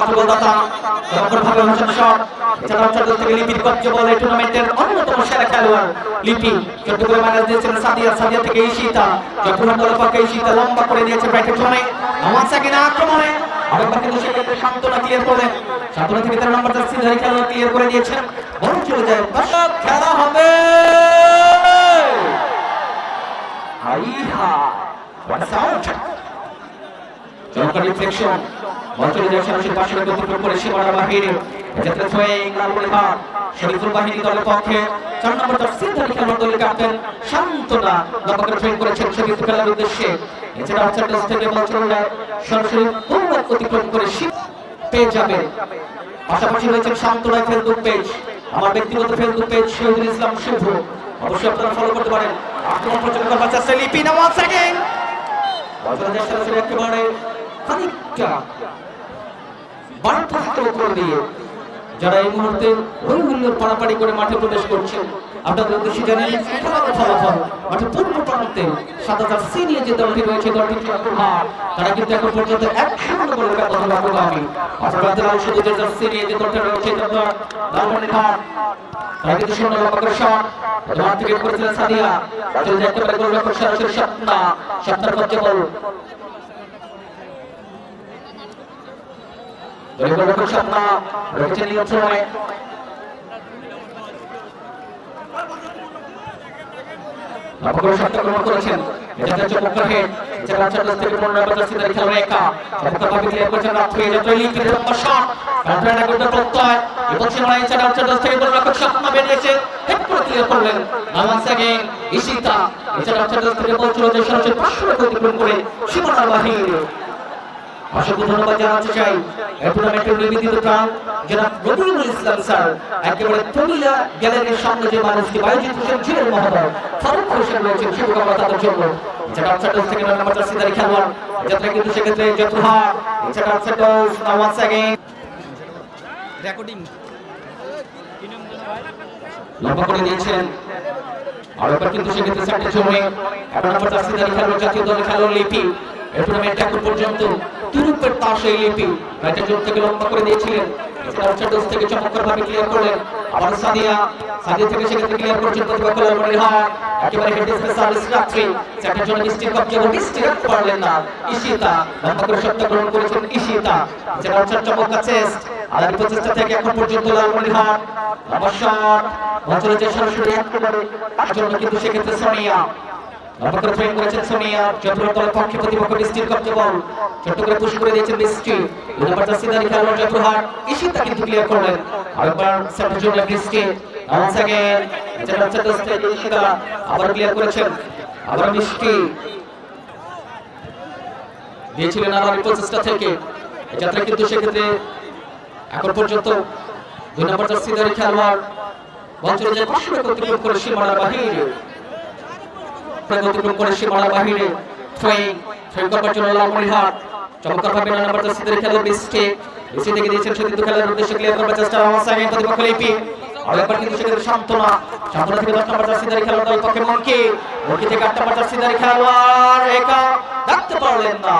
একমাত্র গোলদাতা ভাবে হোসেন শট এছাড়া হচ্ছে থেকে লিপির কবজে বল টুর্নামেন্টের অন্যতম সেরা খেলোয়াড় লিপি। ছোট্ট করে দিয়েছেন সাদিয়া সাদিয়া থেকে ঈশিতা চট্টগ্রাম দলের ঈশিতা লম্বা করে দিয়েছে ব্যাটে জমে আমার সাকিনা আক্রমণে। আরেকবার কিন্তু সেক্ষেত্রে সান্ত্বনা ক্লিয়ার করলেন। সান্ত্বনা থেকে তেরো নম্বর জার্সি ধরে খেলোয়াড় ক্লিয়ার করে দিয়েছেন। বল চলে যায়। খেলা হবে। রিফ্লেকশন বল চলে যায় পাশে অতিক্রম করে সীমানা বাহিরে এক্ষেত্রে ছয়ে ইংল্যান্ড বলিভা শরীফুল বাহিনী দলের পক্ষে চার নম্বর জার্সি ধরে খেলোয়াড় দলের ক্যাপ্টেন শান্তনা লম্বা ট্রেন করেছেন শরীফ খেলার উদ্দেশ্যে। এছাড়া হচ্ছে টেস্ট থেকে বল সরাসরি পুনরায় অতিক্রম করে পেয়ে যাবে। পাশাপাশি রয়েছেন শান্তনা ফেসবুক পেজ, আমার ব্যক্তিগত ফেসবুক পেজ শহীদুল ইসলাম শুভ। অবশ্যই আপনারা ফলো করতে পারেন। আক্রমণ পর্যন্ত করবার চেষ্টা লিপি নামাজ সেকেন্ড সরাসরি একেবারে খানিকটা বার্ধক্য উপর দিয়ে যারা এই মুহূর্তে হৈহুল্লোর পাড়াপাড়ি করে মাঠে প্রবেশ করছেন, আপনাদের উদ্দেশ্যে জানিয়ে খেলার মাঠে পূর্ণ প্রান্তে সি নিয়ে যে দলটি রয়েছে, দলটি তারা কিন্তু এখন পর্যন্ত এক শূন্য গোলের ব্যবধানে অংশ নিয়ে যে দলটা রয়েছে, তারা কিন্তু শূন্য লক্ষ্য মাঠ থেকে করেছিলেন সাদিয়া। পক্ষে বল রক্ষক স্বপ্না রয়েছে নিয়ন্ত্রণে লক্ষ্য শট গ্রহণ করেছেন এটা হচ্ছে মুখ্য হেড এছাড়া চার থেকে পনেরো বছর সিদ্ধান্ত খেলোয়াড় একা চমৎকার ভাবে ক্লিয়ার করেছেন রাত্রি যাত্রা লিখিত শট কাউন্টার করতে প্রত্যয় এবং সীমানা এছাড়া চার থেকে পনেরো লক্ষ স্বপ্ন বেরিয়েছে করে ক্লিয়ার করলেন নামান সেকেন্ড ইশিতা এছাড়া চার থেকে বল চলে যায় সরাসরি পাঁচশো টাকা অতিক্রম করে সীমানার বাহিরে অসংখ্য ধন্যবাদ জানাতে চাই। টুর্নামেন্টের নিবেদিত প্রাণ জনাব রবিউল ইসলাম স্যার। একেবারে তমিলা গ্যালারির সামনে যে মানুষটি আয়োজিত হোসেন ছিলেন মহোদয় ফারুক হোসেন রয়েছেন শুভকামনা তাদের জন্য। এছাড়া থেকে খেলোয়াড় যাত্রা কিন্তু সেক্ষেত্রে এছাড়া সেকেন্ড রেকর্ডিং লম্বা করে দিয়েছেন। আর এবার কিন্তু সেক্ষেত্রে সেক্টর জমে এগারো নম্বর খেলোয়াড় জাতীয় দলের খেলোয়াড় লিপি। এই টুর্নামেন্ট এখন পর্যন্ত তুরুপের তাস এই লিপি রাজ্যের জোর থেকে লম্বা করে দিয়েছিলেন। থেকে ক্লিয়ার করলেন। আবার সাদিয়া সাদিয়া থেকে সেক্ষেত্রে ক্লিয়ার করছেন হাট একেবারে হেড রাখতে পারলেন না। ইশিতা লম্বা করে গ্রহণ করেছেন ইশিতা এছাড়া উচ্চার চমৎকার চেস্ট আদানি প্রচেষ্টা থেকে এখন পর্যন্ত লালমনির হাট শট বছরে যে সরাসরি একেবারে তার কিন্তু সেক্ষেত্রে সোনিয়া লম্বা করে করেছেন সোনিয়া চতুর্থ পক্ষে প্রতিপক্ষ ডিস্ট্রিক্ট করতে বল। ছোট করে পুশ করে দিয়েছেন দৃষ্টি লম্বা সিদ্ধান্ত খেলোয়াড় চতুর্হাট এসে তাকে ক্লিয়ার করলেন। আরেকবার সার্ভিস দৃষ্টি once again যেটা হচ্ছে দোস্তে ইশিকা আবার ক্লিয়ার করেছেন। আবার মিষ্টি দিয়েছিলেন আবার প্রচেষ্টা থেকে। যাত্রা কিন্তু সেক্ষেত্রে এখন পর্যন্ত দুই নম্বর জার্সিদারি খেলোয়াড় বঞ্চলে যে কষ্ট প্রতিক্রম করে সীমানার বাহিরে। প্রায় অতিক্রম করে সীমানার বাহিরে থ্রোয়িং থ্রোয়িং করবার জন্য চমৎকার ভাবে নয় নম্বর সিদ্ধের খেলোয়াড় বৃষ্টি। বৃষ্টি থেকে দিয়েছেন সেদিন খেলার উদ্দেশ্যে ক্লিয়ার করবার চেষ্টা আমার সাইন প্রতিপক্ষ লিপি। আর একবার কিন্তু সেখানে সান্ত্বনা। সান্ত্বনা থেকে দশ নম্বর জার্সিদারি খেলোয়াড় দল পক্ষে মনকি মনকি থেকে আট নম্বর জার্সিদারি খেলোয়াড় একা। ডাকতে পারলেন না।